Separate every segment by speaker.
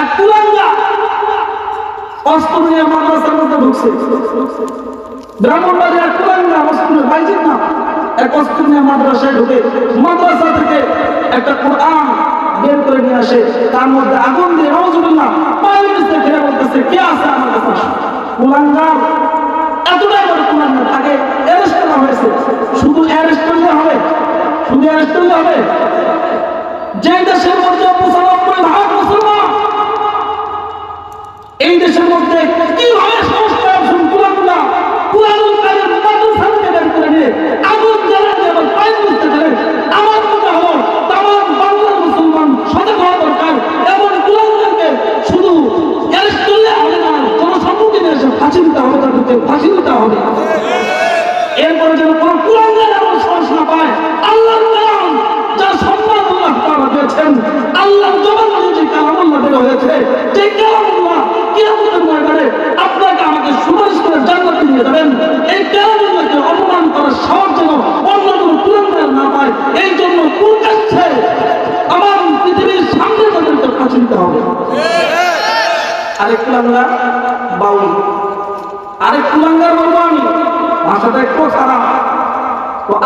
Speaker 1: এক কুলাঙ্গা অস্ত্র নিয়ে মাদ্রাসার মধ্যে ঢুকছে। ব্রাহ্মণবাড়ি কুলাঙ্গা অস্ত্র নিয়ে না, এক অস্ত্র নিয়ে মাদ্রাসায় ঢুকে মাদ্রাসা থেকে একটা কোরআন বের করে নিয়ে আসে। তার মধ্যে আগুন দিয়ে নজরুল্লাহ পায়ের নিচে ফেলে বলতেছে, কে আছে আমার কাছে? আসো?" এতটাই বড় হয়েছে। শুধু হবে? হবে? যে দেশের মধ্যে মুসলমান দেশের মধ্যে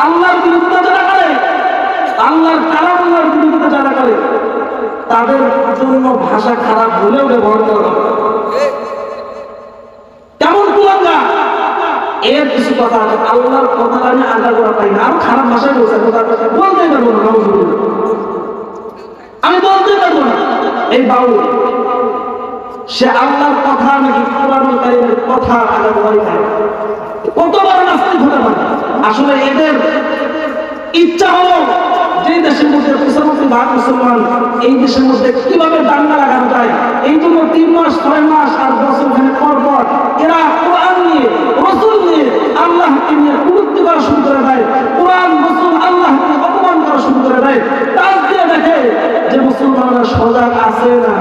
Speaker 1: আল্লাহর বিরুদ্ধে যারা করে, আল্লাহর কালামুল্লাহর বিরুদ্ধে যারা করে, তাদের জন্য ভাষা খারাপ হলেও ব্যবহার করা। কেমন এর কিছু কথা আছে। আল্লাহর কথা আমি করা পাই না। আমি খারাপ ভাষায় বলছে কথা বলতে পারব না আমি বলতে পারব না। এই বাউল, সে আল্লাহর কথা নাকি কারীমের কথা খায় কত বড় নাস্তিক হতে পারে? আসলে এদের ইচ্ছা হলো যে দেশের মধ্যে পঁচানব্বই ভাগ মুসলমান এই দেশের মধ্যে কীভাবে দাঙ্গা লাগানো যায়? এই জন্য তিন মাস, ছয় মাস আর বছর খানে পর পর এরা কোরআন নিয়ে, রসুল নিয়ে, আল্লাহকে নিয়ে কুরুক্তি করা শুরু করে দেয়। কোরআন, রসুল, আল্লাহকে অপমান করা শুরু করে দেয়। তার দিয়ে দেখে যে মুসলমানরা সজাগ আছে না।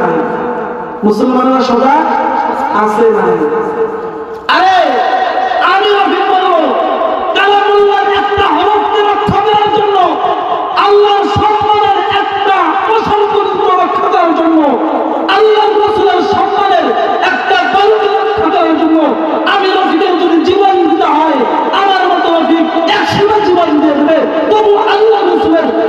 Speaker 1: মুসলমানরা সজাগ আছে না নাই। আরে আমি অভিজ্ঞ বলব কালামুল্লাহর একটা হরফকে রক্ষা করার জন্য আল্লাহর সম্মানের একটা প্রসঙ্গযুক্ত রক্ষা করার জন্য আল্লাহর রসুলের সম্মানের একটা গল্পকে রক্ষা করার জন্য আমি রফিকের যদি জীবন দিতে হয় আমার মতো রফিক একশো জীবন দিয়ে দেবে তবু আল্লাহ রসুলের আমার কাফিরিনা মাওলা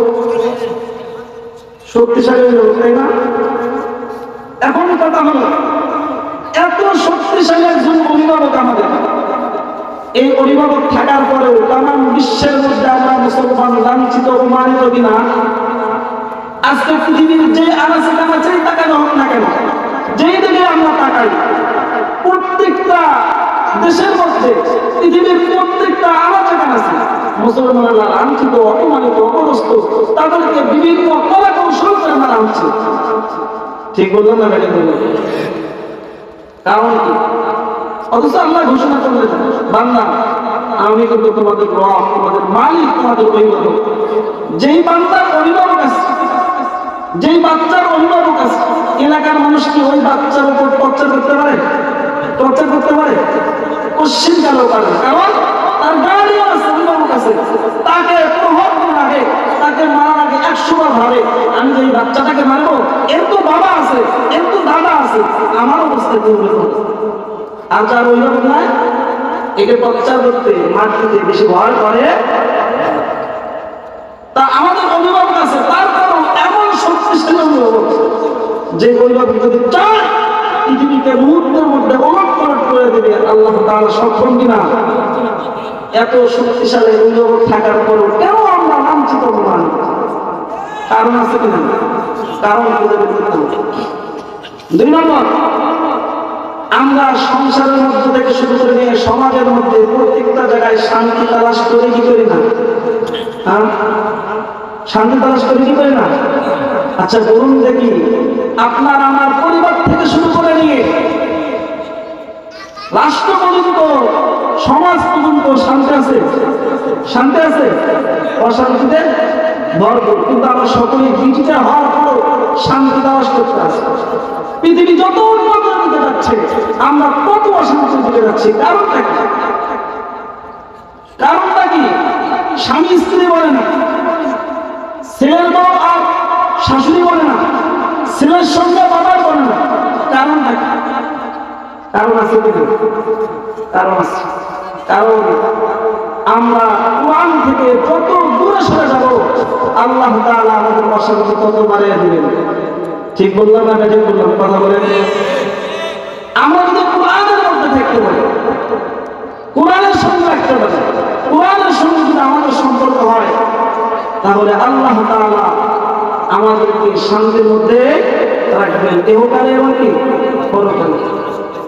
Speaker 1: শক্তিশালী অভিভাবক তাই না? এখন কথা হলো, এত শক্তিশালী একজন অভিভাবক আমাদের। এই অভিভাবক থাকার পরেও তাম বিশ্বের মধ্যে আমরা মুসলমান, লাঞ্ছিত, অপমানিত কিনা? আজকে পৃথিবীর যে আনাচে কানাচেই তাকানো হোক না কেন, যেই দিকে আমরা তাকাই, প্রত্যেকটা দেশের মধ্যে পৃথিবীর প্রত্যেকটা আনাচে কানাচে মুসলমানরা লাঞ্ছিত অপমানিত, অপদস্থ, তাদেরকে বিভিন্ন কৌশল মারা হচ্ছে ঠিক বললাম না বললাম কারণ কি? অথচ আল্লাহ ঘোষণা করলেন, বান্দা, আমি কিন্তু তোমাদের রব, তোমাদের মালিক, তোমাদের অভিভাবক। যেই বান্দার অভিভাবক আছে, যেই বাচ্চার অভিভাবক আছে, এলাকার মানুষ কি ওই বাচ্চার উপর টর্চার করতে পারে? টর্চার করতে পারে? পশ্চিম কালো পারে না। কারণ তার গার্ডিয়ান আছে অভিভাবক আছে তাকে তাকে মারার আগে একশো বার ভাবে। আমি যে বাচ্চাটাকে মারবো, এর তো বাবা আছে, এর তো দাদা আছে, আমার অবস্থা কি হবে? আর যার অভিভাবক নাই, একে টর্চার করতে, মার দিতে বেশি ভয় করে। তা আমাদের অভিভাবক আছে এমন অভিভাবক, যে অভিভাবক যদি চায় পৃথিবীকে মুহূর্তের মধ্যে করে দেবে, আল্লাহ তার সক্ষম কিনা? এত শক্তিশালী অভিভাবক থাকার পরও কেন আমরা লাঞ্ছিত অপমান কারণ আছে কিনা কারণ দুই নম্বর, আমরা সংসারের মধ্যে থেকে শুরু করে নিয়ে সমাজের মধ্যে প্রত্যেকটা জায়গায় শান্তি তালাশ করে কি করি না? হ্যাঁ? শান্তি তালাশ করে কি করি না? আচ্ছা বলুন দেখি, আপনার আমার পরিবার থেকে শুরু করে নিয়ে রাষ্ট্র পর্যন্ত সমাজ পর্যন্ত শান্তি আছে? শান্তি আছে? অশান্তিতে কিন্তু আমরা সকলে ডিজিটাল হওয়ার পর শান্তি দাওয়াজ করতে আছে। পৃথিবী যত উন্নতির দিকে যাচ্ছে, আমরা কত অশান্তি দিকে যাচ্ছি। কারণটা কি? কারণটা কি? স্বামী স্ত্রী বলে না ছেলের বউ আর শাশুড়ি বলে না ছেলের সঙ্গে বাবার বলে না কারণটা কি কারণ আছে কারণ আছে। কারণ আমরা কোরআন থেকে যত দূরে সরে যাব, আল্লাহ তাআলা আমাদের অশান্তি তত বাড়িয়ে দিবেন। ঠিক বললাম না ঠিক বললাম? কথা বলেন। আমরা যদি কোরআনের মধ্যে থাকতে পারি, কোরআনের সঙ্গে রাখতে পারি, কোরআনের সঙ্গে যদি আমাদের সম্পর্ক হয়, তাহলে আল্লাহ তাআলা আমাদেরকে শান্তির মধ্যে রাখবেন। এহকালে এবং কি? পরকালে।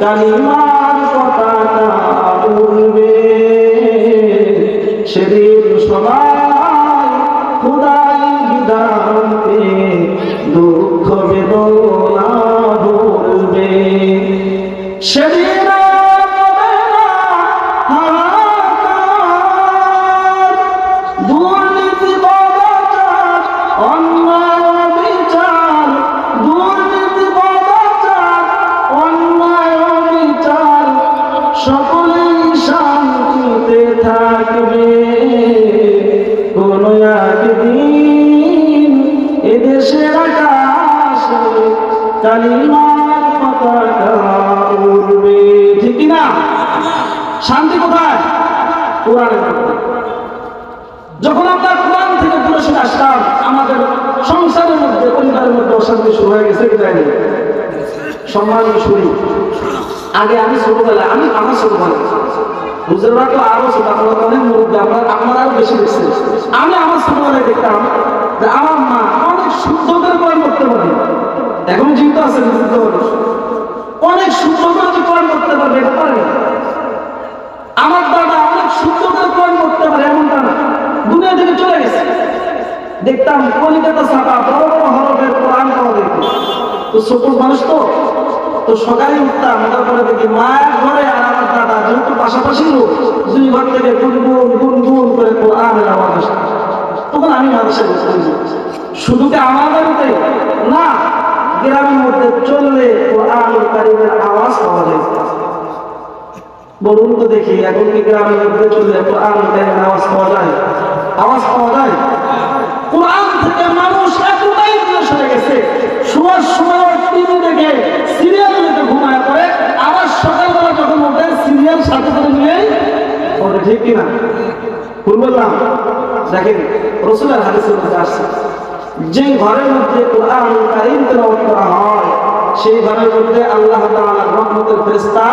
Speaker 1: কালিমার পতাকা উড়বে সেদিন সবাই খুদাই বিধান দুঃখ বেদনা ভুলবে সেদিন অশান্তি শুরু হয়ে গেছে কি যায়নি সম্মান শুনি আগে আমি ছোটবেলায়, আমি আমার ছোটবেলায়। বুঝলেরা তো আরও ছোট, আপনারা তো অনেক মুরব্বী, আপনারা আপনারা বেশি দেখছেন। আমি আমার ছোটবেলায় দেখতাম যে আমার মা অনেক শুদ্ধ করে করতে পারে। এখন জীবিত আছে পারে অনেক শুদ্ধ করে যে কোরআন করতে পারবে এটা পারে আমার দাদা অনেক শুদ্ধ করে করতে পারে, এমনটা না। দুনিয়া থেকে চলে গেছে। দেখতাম কলিকাতা ছাপা বড় বড় কোরআন পাওয়া যেত। তো ছোট মানুষ তো? তো সকালে উঠতাম ওটার পরে দেখি মায়ের ঘরে আর আমার দাদা, যেহেতু পাশাপাশি লোক, দুই ঘর থেকে গুনগুন গুনগুন করে কোরআনের আওয়াজ আসতো তখন আমি মানুষের শুধু কি আমার বাড়িতে না, গ্রামের মধ্যে চললে কোরআন কারিমের আওয়াজ পাওয়া যায়। বলুন তো দেখি, এখন কি গ্রামের মধ্যে চলে কোরআন কারিমের আওয়াজ পাওয়া যায়? আওয়াজ পাওয়া যায়? কোরআন থেকে মানুষ এতটাই দূরে সরে গেছে। শোয়ার সময় টিভি দেখে সিরিয়াল দেখে ঘুমায় পড়ে। আবার সকালবেলা যখন ওঠে, সিরিয়াল সাথে করে নিয়ে ওটা ঠিক কিনা বললাম? দেখেন, রসুলের হাদিসের মধ্যে আসছে। যে ঘরের মধ্যে কোরআন কারিম তেলাওয়াত করা হয়, সেই ঘরের মধ্যে আল্লাহ তাআলা রহমতের ফেরেশতা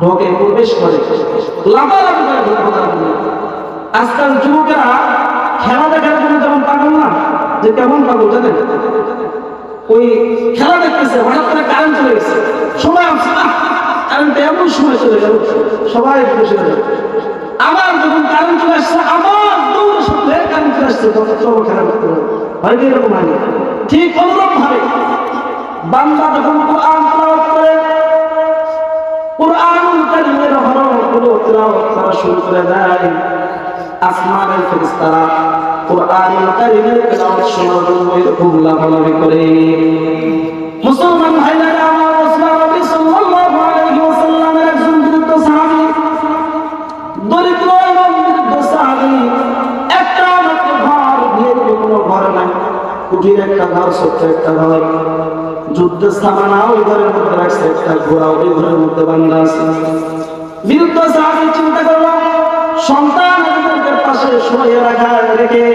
Speaker 1: ঢোকে, প্রবেশ করে। লাফালাফি করে আজকাল যুবকেরা খেলা দেখার জন্য যেমন পাগল না, যে কেমন পাগল জানেন? ওই খেলা দেখতেছে, হঠাৎ করে কারেন্ট চলে গেছে। সময় আসছে না কারেন্ট এমন সময় চলে গেল, সবাই বসে গেল আবার যখন কারেন্ট চলে আসছে, আবার দৌড়ে কারেন্ট চলে আসছে, তখন চলো খেলা করতে হয়তো এরকম ঠিক অনুরূপ ভাবে বান্দা যখন কোরআন তেলাওয়াত করে, কোরআনুল কারীমের তেলাওয়াত করা শুরু করে দেয়। আসমানের ফেরেশতারা কোরআনুল কারীমের তেলাওয়াত শোনার জন্য এরকম লাফালাফি করে। মুসলমান ভাইরা আমার ওসমান সাল্লাল্লাহু আলাইহি ওয়াসাল্লামের একজন সাহাবী, দরিদ্র এবং সাহাবী, একটা মাত্র ঘর বিয়ের কোনো ঘর নাই, কুটির একটা ঘর, ছোট্ট একটা ঘর স্থাপনা একটা চিন্তা সন্তান পাশে শুয়ে রাখা রেখে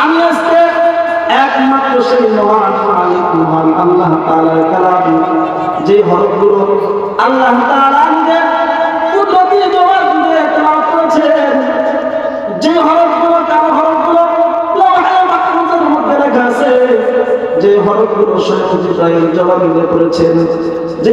Speaker 1: আমি আজকে একমাত্র সেই মহান মালিক, মহান আল্লাহ তাআলার কালাম, যে হরফগুলো আল্লাহ তাআলা যে হরফগুলো লৌহে মাহফুজের মধ্যে যে করেছেন, যে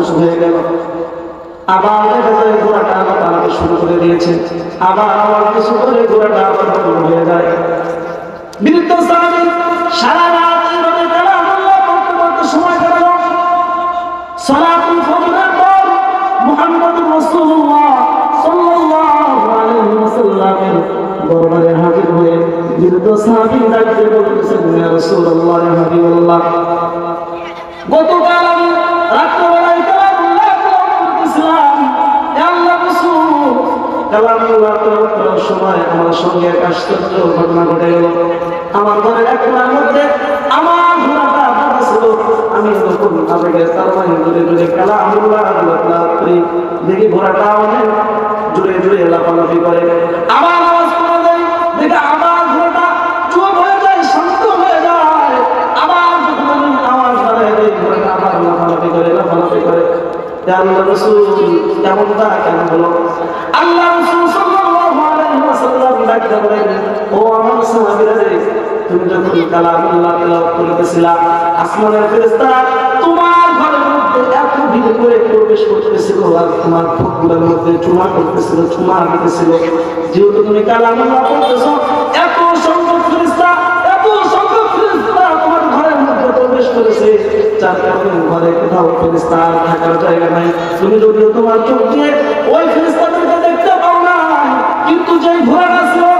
Speaker 1: তখন হয়ে গেল। আবার দেখা যায় ঘোড়াটা আবার তালাতে শুরু করে দিয়েছে। আবার আবার কিছু করে ঘোড়াটা আবার নতুন হয়ে যায়। বৃদ্ধ সাহাবী সারা রাত এইভাবে কালামুল্লাহ পড়তে পড়তে সময় কাটাল। সালাতুল ফজরের পর মুহাম্মদুর রাসূলুল্লাহ সাল্লাল্লাহু আলাইহি ওয়াসাল্লামের দরবারে হাজির হয়ে বৃদ্ধ সাহাবী ডাকতে বলতেছেন, ইয়া রাসূলুল্লাহ হাবিবাল্লাহ। তেলাওয়াত করার সময় আমার সঙ্গে এক ঘটনা ঘটে গেল আমার ঘরের এক মধ্যে আমার ঘোড়াটা ছিল জুড়ে জুড়ে কালামুল্লাহ তেলাওয়াত দেখি ঘোড়াটা অনেক জুড়ে জুড়ে লাফালাফি করে আবার আওয়াজ করে দেয় আবার ঘোড়াটা চুপ হয়ে যায় শান্ত হয়ে যায় আবার যখন আওয়াজ বাড়াই দেই ঘোড়াটা আবার লাফালাফি করে লাফালাফি করে য়া আল্লাহ রাসূল এমনটা কেন হলো আল্লাহ থাকার জায়গা নাই। তুমি যদিও তোমার চোখ দিয়ে ওই ফেরেশতাদেরকে দেখতে পাও না কিন্তু যে ঘোড়াটা ছিল ঘোড়াটা তার মধ্যে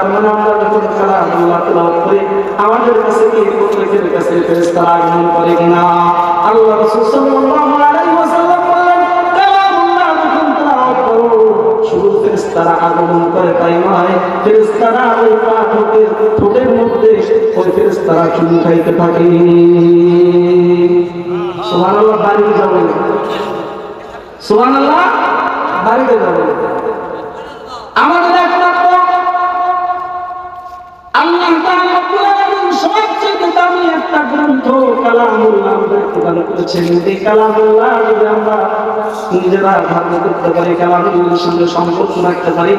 Speaker 1: তার মানে আমরা যখন কালামুল্লাহ তেলাওয়াত করি, আমাদের কাছে কি প্রত্যেকের কাছে ফেরেশতারা আগমন করে কিনা? আল্লাহ রাসূল সাল্লাল্লাহু আলাইহি ওয়াসাল্লাম বললেন কালামুল্লাহ যখন তেলাওয়াত করো শুধু ফেরেশতারা আগমন করে তাই নয়, ফেরেশতারা ওই পাঠকের ঠোঁটের মধ্যে ওই বাড়িতে যাবেন আমাদের একমাত্র আল্লাহ তাআলা রব্বুল আলামিন সবচেয়ে দামি একটা এই কালামুল্লাহ যদি আমরা নিজেরা ধারণ করতে পারি সম্পর্ক রাখতে পারি,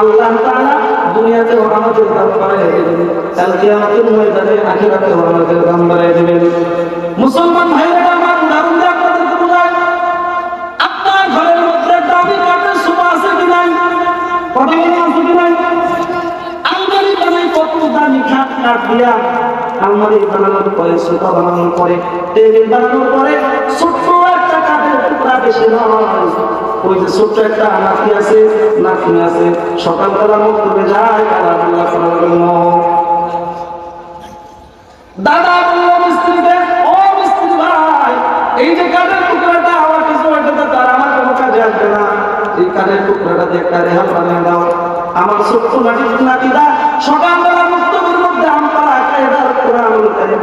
Speaker 1: আল্লাহ তাআলা দুনিয়াতেও আমাদের দাম বাড়াই দেবেন দেবেন। মুসলমান ভাইরা, আমার উদাহরণ দিয়ে আপনাদেরকে বোঝায়, আপনার ঘরের মধ্যে কত দামি খাট, কাঠ দিয়া বানানোর পরে বানানোর পরে ছোট্ট একটা কাঠের টুকরা বেশি নয়। ওই যে ছোট্ট একটা আছে আছে মুখ যায় করার জন্য দাদা বলল মিস্ত্রিকে যে কাঠের টুকরাটা, আমার কিছু ওইটাতে তার আমার কোনো কাজে আসবে না। এই কাঠের টুকরাটা দিয়ে একটা বানিয়ে দাও। আমার ছোট্ট মুক্তবের মধ্যে আমপাড়া কায়দার কোরআন কারিম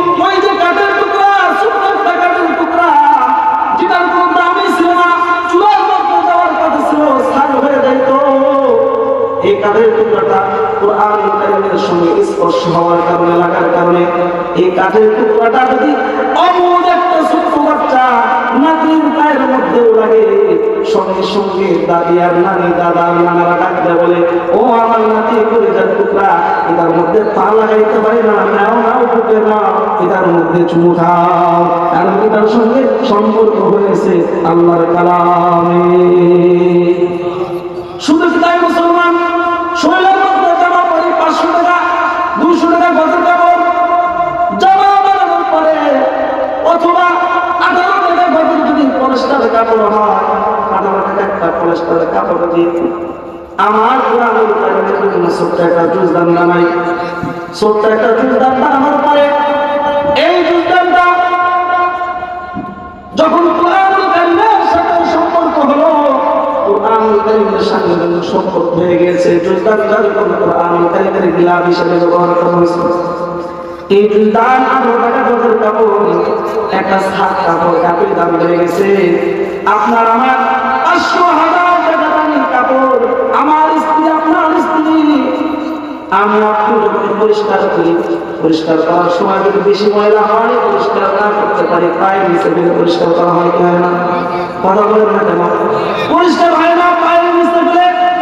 Speaker 1: কাঠের টুকরাটা কোরআন কারিমের সঙ্গে স্পর্শ হওয়ার কারণে, লাগার কারণে। এই কাঠের টুকরাটা যদি অমূল একটা ছোট্ট বাচ্চা নাতির পায়ের মধ্যেও লাগে, সঙ্গে সঙ্গে দাদি আর নানি, দাদা আর নানারা ডাক দেয়, বলে, ও আমার নাতি কলিজার টুকরা এটার মধ্যে পা লাগাইতে পারি না। নাও নাও ঢুকে নাও। এটার মধ্যে চুমু খাও। কারণ এটার সঙ্গে সম্পর্ক হয়েছে আল্লাহর কালামে। শুধু আমার পুরানোর একটা জুজদান বানাই ছোট্ট একটা জুজদান দাম বানানোর পরে এই জুস দামটা যখন কোরআনুল কারীমের সাথে সম্পর্ক হলো কোরআনুল কারীমের সম্পর্ক হয়ে গেছে। ব্যবহার করা হয়েছে। পরিষ্কার করি, পরিষ্কার করার সময় যদি বেশি ময়লা হয়, পরিষ্কার না করতে পারি পরিষ্কার করা হয় না? পরিষ্কার হয় না।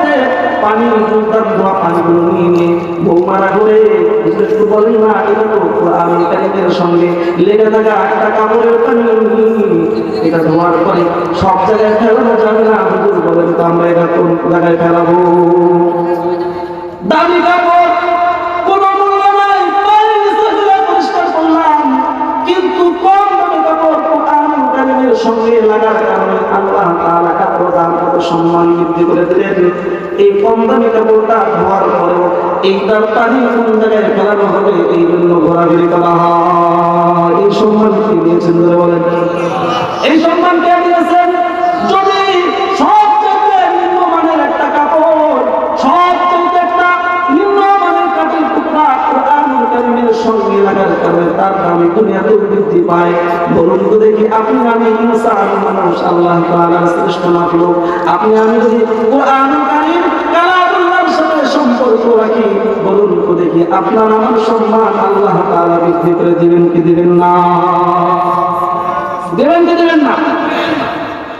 Speaker 1: মধ্যে পানি জুজদান ধোয়া পানিগুলো নিয়ে নিয়ে বৌমারা করে একটু বলেন না, এটা তো কোরআন কারিমের সঙ্গে লেগে থাকা একটা কাপড়ের পানি। এটা ধোয়ার পরে সব জায়গায় ফেলানো যাবে না, হুজুর বলেন তো আমরা এটা কোন জায়গায় ফেলাবো? দামি কাপড় পরিষ্কার করলাম, কিন্তু কম দামি সঙ্গে লাগার কারণে আল্লাহ তাআলা কাপড় দাম সম্মান বৃদ্ধি করে এই কম দামি কাপড়টা ধোয়ার পরেও এইটার পানি ফেলানো হবে, এই জন্য ঘোরাঘুরি করা এই সম্মান কি দিয়েছেন ধরে বলেন? এই সম্মান কে দিয়েছেন? পায়। বলুন তো দেখি, আপনি আমি আপনি আমি যদি কোরআনুল কারীম কালামুল্লাহর সাথে সম্পর্ক রাখি বলুন তো দেখি আপনার আমার সম্মান আল্লাহ তাআলা বৃদ্ধি করে দিবেন কি দিবেন না? দেবেন কি দেবেন না?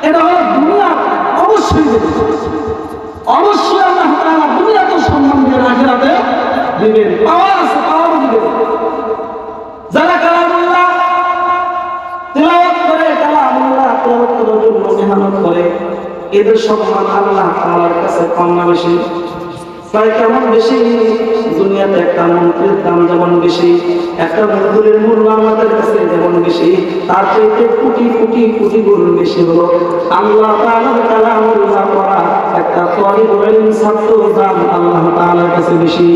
Speaker 1: এটা হলো দুনিয়া, অবশ্যই দেবেন। অবশ্যই আল্লাহ তাআলা দুনিয়াতে সম্মান দিয়ে আখিরাতে দিবেন। পাওয়ার আছে, পাওয়ার দিবেন। যারা কালামুল্লাহ, তেলাওয়াত করে, কালামুল্লাহ তেলাওয়াত করার জন্য মেহনত করে, এদের সম্মান আল্লাহ তাআলার কাছে কম না বেশি। প্রায় কেমন বেশি দুনিয়াতে একটা মন্ত্রীর দাম যেমন বেশি, একটা মন্ত্রীর মূল্য আমাদের কাছে যেমন বেশি, তার চাইতে কোটি কোটি কোটি গুণ বেশি হলো আল্লাহ তাআলার কালামুল্লাহ করা একটা তরিব ইলম ছাত্র দাম আল্লাহ তাআলার কাছে বেশি।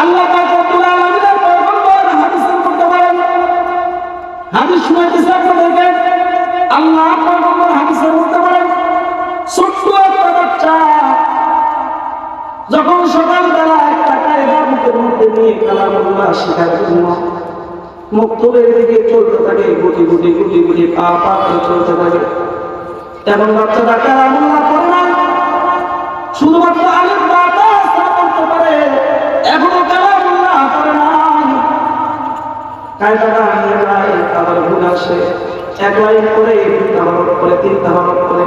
Speaker 1: আল্লাহ হাদিস শুনাইতেছে আপনাদেরকে। আল্লাহ হাদিসের মধ্যে যখন সকালবেলা একটা কায়দা মুখের মধ্যে নিয়ে কালামুল্লাহ শেখার জন্য মুক্তবের দিকে চলতে থাকে, গুটি গুটি গুটি গুটি পা পা চলতে থাকে। এমন বাচ্চাটা কালামুল্লাহ করে না। শুধুমাত্র আলিফ বা তা করতে পারে, এখনও কালামুল্লাহ করে না। কায়দাটা নিয়ে যায় আবার ভুল আসে। এক লাইন করে দুইটা হরফ করে তিনটা হরফ করে।